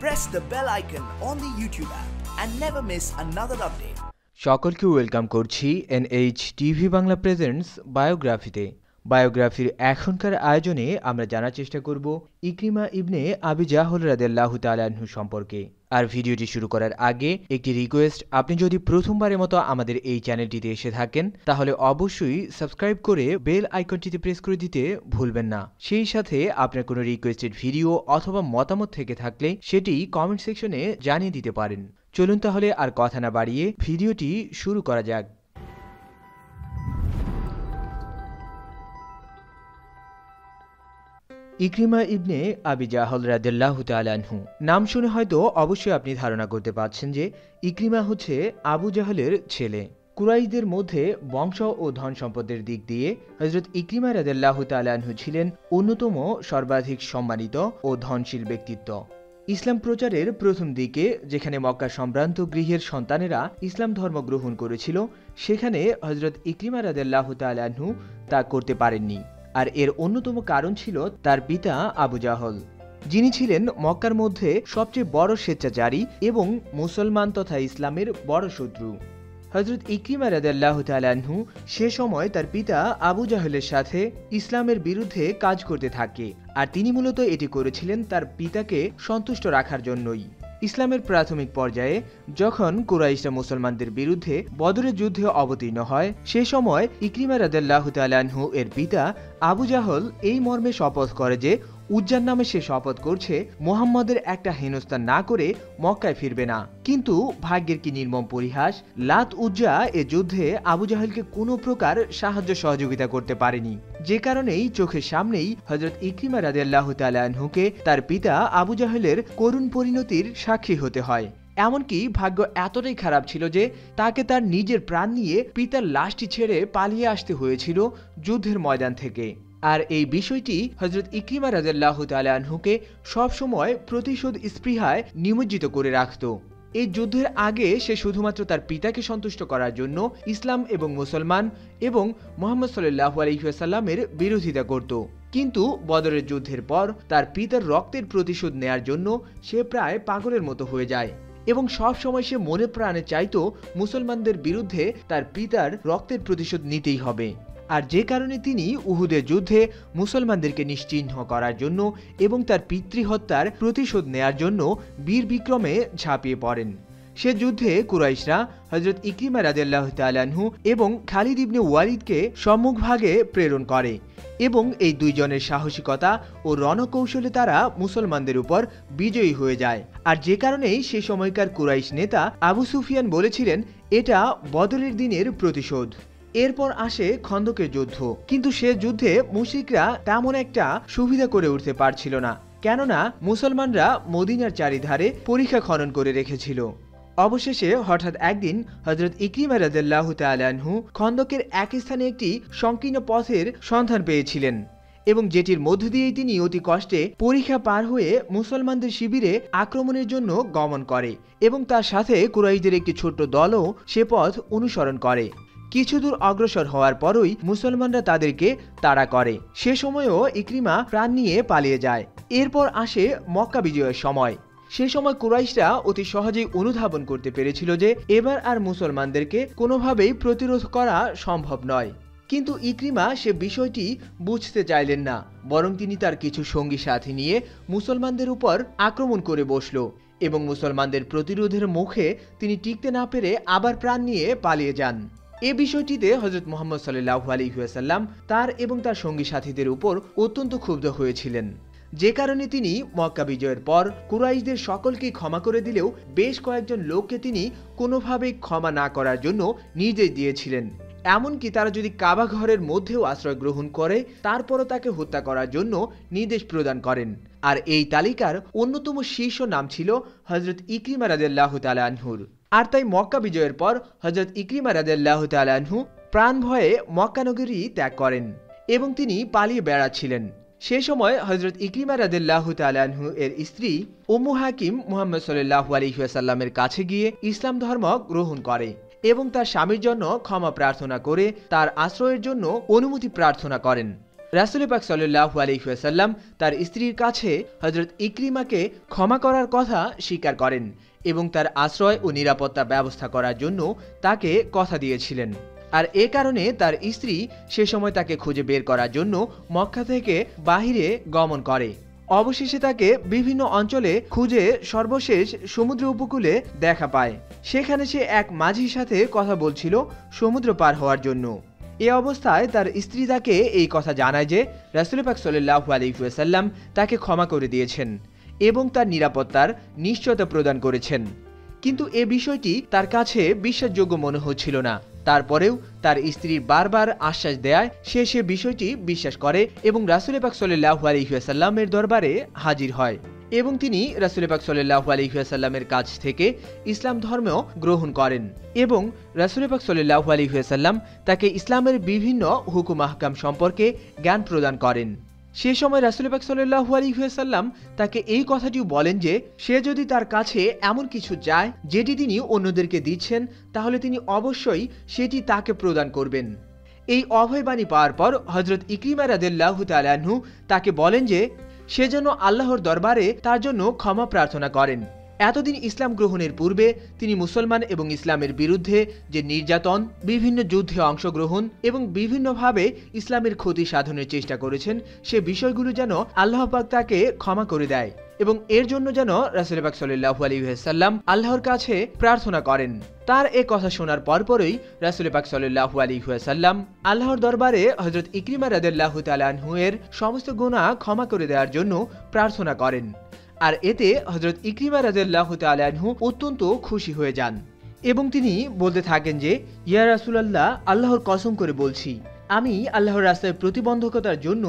press the bell icon on the YouTube app and never miss another update. সকলকে welcome করছি NH TV Bangla presents বায়োগ্রাফিতে বায়োগ্রাফির এখনকার আয়োজনে আমরা জানার চেষ্টা করব ইকরিমা ইবনে আবি জাহল রাদেল্লাহ তালাহু সম্পর্কে আর ভিডিওটি শুরু করার আগে একটি রিকোয়েস্ট আপনি যদি প্রথমবারের মতো আমাদের এই চ্যানেলটিতে এসে থাকেন, তাহলে অবশ্যই সাবস্ক্রাইব করে বেল আইকনটিতে প্রেস করে দিতে ভুলবেন না। সেই সাথে আপনার কোনো রিকোয়েস্টেড ভিডিও অথবা মতামত থেকে থাকলে সেটি কমেন্ট সেকশনে জানিয়ে দিতে পারেন। চলুন তাহলে আর কথা না বাড়িয়ে ভিডিওটি শুরু করা যাক। ইকরিমা ইবনে আবি জাহল রাদেল্লাহ তালানহু নাম শুনে হয়তো অবশ্যই আপনি ধারণা করতে পারছেন যে ইকরিমা হচ্ছে আবু জাহলের ছেলে। কুরাইশদের মধ্যে বংশ ও ধন সম্পদের দিক দিয়ে হজরত ইকরিমা রাদেল্লাহ তালানহু ছিলেন অন্যতম সর্বাধিক সম্মানিত ও ধনশীল ব্যক্তিত্ব। ইসলাম প্রচারের প্রথম দিকে যেখানে মক্কা সম্ভ্রান্ত গৃহের সন্তানেরা ইসলাম ধর্ম গ্রহণ করেছিল, সেখানে হজরত ইকরিমা রাদেল্লাহ তালানহু তা করতে পারেননি। আর এর অন্যতম কারণ ছিল তার পিতা আবু জাহল। যিনি ছিলেন মক্কার মধ্যে সবচেয়ে বড় স্বেচ্ছাচারী এবং মুসলমান তথা ইসলামের বড় শত্রু। হজরত ইকরিমা রাদাল্লাহ তালাহু সে সময় তার পিতা আবু জাহলের সাথে ইসলামের বিরুদ্ধে কাজ করতে থাকে। আর তিনি মূলত এটি করেছিলেন তার পিতাকে সন্তুষ্ট রাখার জন্যই। ইসলামের প্রাথমিক পর্যায়ে যখন কুরাইশরা মুসলমানদের বিরুদ্ধে বদরের যুদ্ধে অবতীর্ণ হয়, সে সময় ইকরিমা রাদাল্লাহ তালাহু এর পিতা আবু জাহল এই মর্মে শপথ করে যে উজ্জার নামে সে শপথ করছে, মোহাম্মদের একটা হেনস্থান না করে মক্কায় ফিরবে না। কিন্তু ভাগ্যের কি নির্মম পরিহাস, লাত উজ্জা এ যুদ্ধে আবু জাহেলকে কোনো প্রকার সাহায্য সহযোগিতা করতে পারেনি। যে কারণেই চোখের সামনেই হজরত ইকরিমা রাদিয়াল্লাহ তালাহুকে তার পিতা আবু জাহেলের করুণ পরিণতির সাক্ষী হতে হয়। এমনকি ভাগ্য এতটাই খারাপ ছিল যে তাকে তার নিজের প্রাণ নিয়ে পিতার লাশটি ছেড়ে পালিয়ে আসতে হয়েছিল যুদ্ধের ময়দান থেকে। আর এই বিষয়টি হজরত ইকরিমা রাজাল্লাহ তালাহুকে সবসময় প্রতিশোধ স্পৃহায় নিমজ্জিত করে রাখত। এই যুদ্ধের আগে সে শুধুমাত্র তার পিতাকে সন্তুষ্ট করার জন্য ইসলাম এবং মুসলমান এবং মোহাম্মদ সাল্লাহ আলহিহাসাল্লামের বিরোধিতা করত। কিন্তু বদরের যুদ্ধের পর তার পিতার রক্তের প্রতিশোধ নেয়ার জন্য সে প্রায় পাগলের মতো হয়ে যায় এবং সব সময় সে মনে প্রাণে চাইতো মুসলমানদের বিরুদ্ধে তার পিতার রক্তের প্রতিশোধ নিতেই হবে। আর যে কারণে তিনি উহুদের যুদ্ধে মুসলমানদেরকে নিশ্চিহ্ন করার জন্য এবং তার পিতৃহত্যার প্রতিশোধ নেয়ার জন্য বীর বিক্রমে ঝাঁপিয়ে পড়েন। সে যুদ্ধে কুরাইশরা হজরত ইকরিমা রাজাল্লাহ তালাহু এবং খালিদ ইবনে ওয়ালিদকে সম্মুখভাগে প্রেরণ করে এবং এই দুইজনের সাহসিকতা ও রণকৌশলে তারা মুসলমানদের উপর বিজয়ী হয়ে যায়। আর যে কারণেই সে সময়কার কুরাইশ নেতা আবু সুফিয়ান বলেছিলেন, এটা বদরের দিনের প্রতিশোধ। এরপর আসে খন্দকের যুদ্ধ। কিন্তু সে যুদ্ধে মুশিকরা তেমন একটা সুবিধা করে উঠতে পারছিল না। কেননা মুসলমানরা মদিনার চারিধারে পরীক্ষা খনন করে রেখেছিল। অবশেষে হঠাৎ একদিন হজরত ইকরিমা রাজাল্লাহ তালাহু খন্দকের এক স্থানে একটি সংকীর্ণ পথের সন্ধান পেয়েছিলেন এবং যেটির মধ্য দিয়েই তিনি অতি কষ্টে পরীক্ষা পার হয়ে মুসলমানদের শিবিরে আক্রমণের জন্য গমন করে এবং তার সাথে কুরাইশদের একটি ছোট্ট দলও সে পথ অনুসরণ করে। কিছু দূর অগ্রসর হওয়ার পরই মুসলমানরা তাদেরকে তাড়া করে। সে সময়ও ইকরিমা প্রাণ নিয়ে পালিয়ে যায়। এরপর আসে মক্কা বিজয়ের সময়। সে সময় কুরাইশরা অতি সহজেই অনুধাবন করতে পেরেছিল যে এবার আর মুসলমানদেরকে কোনোভাবেই প্রতিরোধ করা সম্ভব নয়। কিন্তু ইকরিমা সে বিষয়টি বুঝতে চাইলেন না, বরং তিনি তার কিছু সঙ্গী সাথী নিয়ে মুসলমানদের উপর আক্রমণ করে বসল এবং মুসলমানদের প্রতিরোধের মুখে তিনি টিকতে না পেরে আবার প্রাণ নিয়ে পালিয়ে যান। এ বিষয়টিতে হজরত মোহাম্মদ সাল্লাহ আলহিহাসাল্লাম তার এবং তার সঙ্গী সাথীদের উপর অত্যন্ত ক্ষুব্ধ হয়েছিলেন। যে কারণে তিনি মক্কা বিজয়ের পর কুরাইশদের সকলকে ক্ষমা করে দিলেও বেশ কয়েকজন লোককে তিনি কোনোভাবেই ক্ষমা না করার জন্য নির্দেশ দিয়েছিলেন। এমনকি তারা যদি কাবা ঘরের মধ্যেও আশ্রয় গ্রহণ করে, তারপরও তাকে হত্যা করার জন্য নির্দেশ প্রদান করেন। আর এই তালিকার অন্যতম শীর্ষ নাম ছিল হজরত ইকরিমা রাদেল্লাহ তালাহুর আর তাই মক্কা বিজয়ের পর হজরত ইকরিমা রাদেল্লাহ তালাহু প্রাণ ভয়ে মক্কানগরী ত্যাগ করেন এবং তিনি পালিয়ে বেড়াচ্ছিলেন। সে সময় হজরত ইকরিমা রাদিল্লাহ তালাহু এর স্ত্রী উম্মু হাকিম মোহাম্মদ সাল্লাহ আলহিহাসাল্লামের কাছে গিয়ে ইসলাম ধর্ম গ্রহণ করে এবং তার স্বামীর জন্য ক্ষমা প্রার্থনা করে তার আশ্রয়ের জন্য অনুমতি প্রার্থনা করেন। রাসুল পাক সাল্লাহ আলহিহাসাল্লাম তার স্ত্রীর কাছে হজরত ইকরিমাকে ক্ষমা করার কথা স্বীকার করেন এবং তার আশ্রয় ও নিরাপত্তা ব্যবস্থা করার জন্য তাকে কথা দিয়েছিলেন। আর এ কারণে তার স্ত্রী সে সময় তাকে খুঁজে বের করার জন্য মক্কা থেকে বাহিরে গমন করে। অবশেষে তাকে বিভিন্ন অঞ্চলে খুঁজে সর্বশেষ সমুদ্র উপকূলে দেখা পায়। সেখানে সে এক মাঝির সাথে কথা বলছিল সমুদ্র পার হওয়ার জন্য। এ অবস্থায় তার স্ত্রী তাকে এই কথা জানায় যে রাসুল পাক সাল্লাহ আলিফুসাল্লাম তাকে ক্ষমা করে দিয়েছেন। এবং তার নিরাপত্তার নিশ্চয়তা প্রদান করেছেন। কিন্তু এ বিষয়টি তার কাছে বিশ্বাসযোগ্য মনে হচ্ছিল না। তারপরেও তার স্ত্রীর বারবার আশ্বাস দেয় সে সে বিষয়টি বিশ্বাস করে এবং রাসুল পাক সাল্লাহ আলহিহাসাল্লামের দরবারে হাজির হয় এবং তিনি রাসুল পাক সাল্লাহ আলহিহাসাল্লামের কাছ থেকে ইসলাম ধর্ম গ্রহণ করেন এবং রাসুল পাক সাল্লাহ আলহিহাসাল্লাম তাকে ইসলামের বিভিন্ন হুকুম আহকাম সম্পর্কে জ্ঞান প্রদান করেন। সে সময় রাসুল পাক আলী আলহিহাসাল্লাম তাকে এই কথাটিও বলেন যে, সে যদি তার কাছে এমন কিছু যায় যেটি তিনি অন্যদেরকে দিচ্ছেন, তাহলে তিনি অবশ্যই সেটি তাকে প্রদান করবেন। এই অভয়বাণী পাওয়ার পর হজরত ইকরিমা রাদেল্লাহ তালাহু তাকে বলেন যে, সে যেন আল্লাহর দরবারে তার জন্য ক্ষমা প্রার্থনা করেন। এতদিন ইসলাম গ্রহণের পূর্বে তিনি মুসলমান এবং ইসলামের বিরুদ্ধে যে নির্যাতন, বিভিন্ন যুদ্ধে অংশগ্রহণ এবং বিভিন্নভাবে ইসলামের ক্ষতি সাধনের চেষ্টা করেছেন, সে বিষয়গুলো যেন আল্লাহ পাক তাকে ক্ষমা করে দেয় এবং এর জন্য যেন রাসুলবাক সাল্লাহু আলহিহাসাল্লাম আল্লাহর কাছে প্রার্থনা করেন। তার এ কথা শোনার পরপরই রাসুল পাক সাল্লাহু আলিহাসাল্লাম আল্লাহর দরবারে হজরত ইকরিমা রাদেল্লাহ তালানহু এর সমস্ত গুণা ক্ষমা করে দেওয়ার জন্য প্রার্থনা করেন। আর এতে হজরত ইকরিমা রাজাল্লাহ তালাহু অত্যন্ত খুশি হয়ে যান এবং তিনি বলতে থাকেন যে, ইয়া রাসুলাল্লাহ, আল্লাহর কসম করে বলছি, আমি আল্লাহর রাস্তায় প্রতিবন্ধকতার জন্য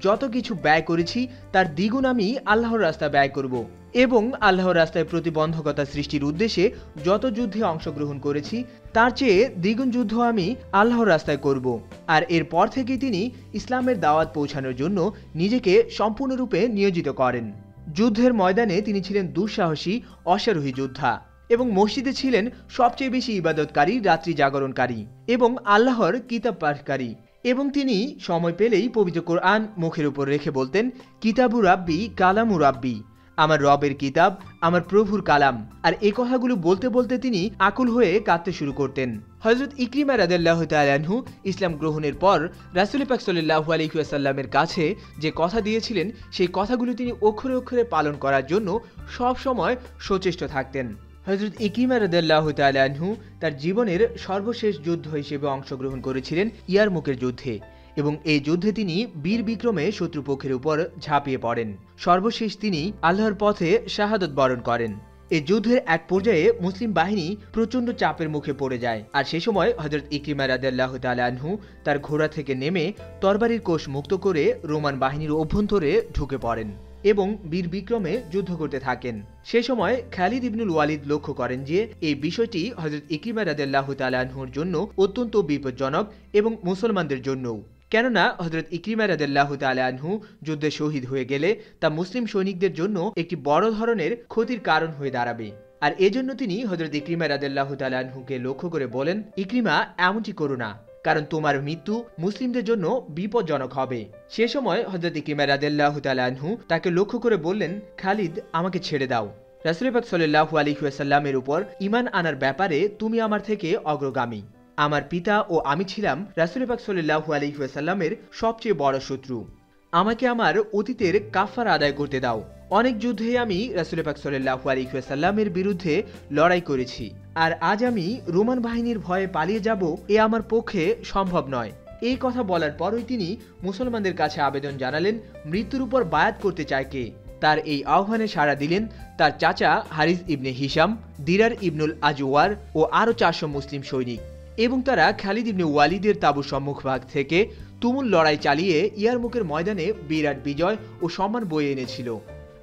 যত কিছু ব্যয় করেছি, তার দ্বিগুণ আমি আল্লাহর রাস্তা ব্যয় করব এবং আল্লাহর রাস্তায় প্রতিবন্ধকতা সৃষ্টির উদ্দেশ্যে যত যুদ্ধে অংশগ্রহণ করেছি, তার চেয়ে দ্বিগুণ যুদ্ধ আমি আল্লাহর রাস্তায় করব। আর এরপর থেকেই তিনি ইসলামের দাওয়াত পৌঁছানোর জন্য নিজেকে সম্পূর্ণরূপে নিয়োজিত করেন। যুদ্ধের ময়দানে তিনি ছিলেন দুঃসাহসী, অশ্বারোহী যোদ্ধা এবং মসজিদে ছিলেন সবচেয়ে বেশি ইবাদতকারী, রাত্রি জাগরণকারী এবং আল্লাহর কিতাব পাঠকারী এবং তিনি সময় পেলেই পবিত্র কোরআন মুখের উপর রেখে বলতেন, কিতাবু রাব্বি, কালামু রাব্বি। আমার রবের কিতাব, আমার প্রভুর কালাম। আর এই কথাগুলো বলতে বলতে তিনি আকুল হয়ে কাঁদতে শুরু করতেন। হজরত ইকরিমা রাদাল্লাহ তালাহু ইসলাম গ্রহণের পর রাসুল পাক সাল্লাহু আলহিউসাল্লামের কাছে যে কথা দিয়েছিলেন, সেই কথাগুলো তিনি অক্ষরে অক্ষরে পালন করার জন্য সব সময় সচেষ্ট থাকতেন। হজরত ইকিমা রদাল্লাহ তালাহু তার জীবনের সর্বশেষ যুদ্ধ হিসেবে অংশগ্রহণ করেছিলেন ইয়ারমুকের যুদ্ধে। এবং এই যুদ্ধে তিনি বীর বিক্রমে শত্রুপক্ষের উপর ঝাঁপিয়ে পড়েন। সর্বশেষ তিনি আল্লাহর পথে শাহাদত বরণ করেন। এই যুদ্ধের এক পর্যায়ে মুসলিম বাহিনী প্রচণ্ড চাপের মুখে পড়ে যায়। আর সে সময় হজরত ইকরিমা রাদাল্লাহ তালাহু তার ঘোড়া থেকে নেমে তরবারির কোষ মুক্ত করে রোমান বাহিনীর অভ্যন্তরে ঢুকে পড়েন এবং বীর বিক্রমে যুদ্ধ করতে থাকেন। সে সময় খালিদ ইবনুল ওয়ালিদ লক্ষ্য করেন যে এই বিষয়টি হজরত ইকিমা রাদেল্লাহ তালাহুর জন্য অত্যন্ত বিপজ্জনক এবং মুসলমানদের জন্যও। কেননা হজরত ইকরিমা রাদেল্লাহ তালাহু যুদ্ধে শহীদ হয়ে গেলে তা মুসলিম সৈনিকদের জন্য একটি বড় ধরনের ক্ষতির কারণ হয়ে দাঁড়াবে। আর এজন্য তিনি হজরত ইকরিমা রাদেল্লাহ তালাহুকে লক্ষ্য করে বলেন, ইকরিমা, এমনটি করো না, কারণ তোমার মৃত্যু মুসলিমদের জন্য বিপজ্জনক হবে। সে সময় হজরত ইকিমা রাদেল্লাহ তালাহু তাকে লক্ষ্য করে বললেন, খালিদ, আমাকে ছেড়ে দাও। রাসুলবাক সাল্লাহু আলিহাসাল্লামের উপর ইমান আনার ব্যাপারে তুমি আমার থেকে অগ্রগামী। আমার পিতা ও আমি ছিলাম রাসুলবাক সাল্লাহু আলিহাসাল্লামের সবচেয়ে বড় শত্রু। আমাকে আমার অতীতের কাফার আদায় করতে দাও। অনেক যুদ্ধে আমি রাসুল পাক সাল্লাহু আলিহাসাল্লামের বিরুদ্ধে লড়াই করেছি। আর আজ আমি রোমান বাহিনীর ভয়ে পালিয়ে যাব এ আমার পক্ষে সম্ভব নয়। এই কথা বলার পরই তিনি মুসলমানদের কাছে আবেদন জানালেন, মৃত্যুর উপর বায়াত করতে চায় কে? তার এই আহ্বানে সাড়া দিলেন তার চাচা হারিস ইবনে হিসাম দিরার ইবনুল আজওয়ার ও আরও চারশো মুসলিম সৈনিক। এবং তারা খালিদ ইবনে ওয়ালিদের তাবু সম্মুখভাগ থেকে তুমুল লড়াই চালিয়ে ইয়ারমুকের ময়দানে বিরাট বিজয় ও সম্মান বয়ে এনেছিল।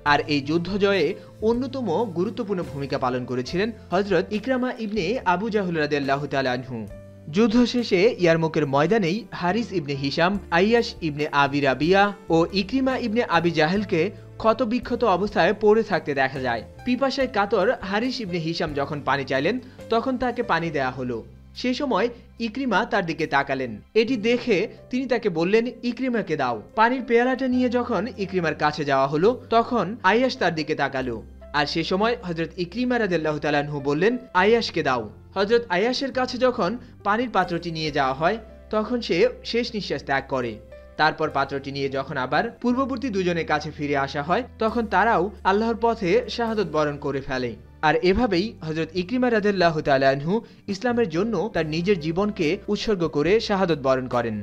আর এই যুদ্ধ জয়ে অন্যতম গুরুত্বপূর্ণ ভূমিকা পালন করেছিলেন হজরত ইকরামা ইবনে আবু জাহুল রাদিয়াল্লাহ তালানহু যুদ্ধ শেষে ইয়ারমুকের ময়দানেই হারিস ইবনে হিসাম আইয়াস ইবনে আবি রাবিয়া ও ইকরিমা ইবনে আবি জাহেলকে ক্ষতবিক্ষত অবস্থায় পড়ে থাকতে দেখা যায়। পিপাসায় কাতর হারিস ইবনে হিসাম যখন পানি চাইলেন, তখন তাকে পানি দেয়া হলো। সে সময় ইকরিমা তার দিকে তাকালেন। এটি দেখে তিনি তাকে বললেন, ইকরিমাকে দাও। পানির পেয়ালাটা নিয়ে যখন ইকরিমার কাছে যাওয়া হলো, তখন আয়াস তার দিকে তাকালো। আর সে সময় হজরত ইকরিমা রাদিয়াল্লাহু তাআলাহু বললেন, আয়াসকে দাও। হজরত আয়াসের কাছে যখন পানির পাত্রটি নিয়ে যাওয়া হয়, তখন সে শেষ নিঃশ্বাস ত্যাগ করে। তারপর পাত্রটি নিয়ে যখন আবার পূর্ববর্তী দুজনের কাছে ফিরে আসা হয়, তখন তারাও আল্লাহর পথে শাহাদত বরণ করে ফেলে। আর এভাবেই হজরত ইকরিমা রাদিয়াল্লাহু তালাহু ইসলামের জন্য তার নিজের জীবনকে উৎসর্গ করে শাহাদত বরণ করেন।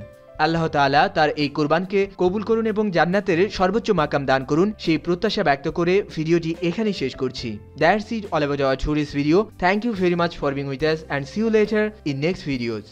আল্লাহ তালা তার এই কোরবানকে কবুল করুন এবং জান্নাতের সর্বোচ্চ মাকাম দান করুন সেই প্রত্যাশা ব্যক্ত করে ভিডিওটি এখানেই শেষ করছি। That's it all our tourist video thank you very much for being with us and see you later in next videos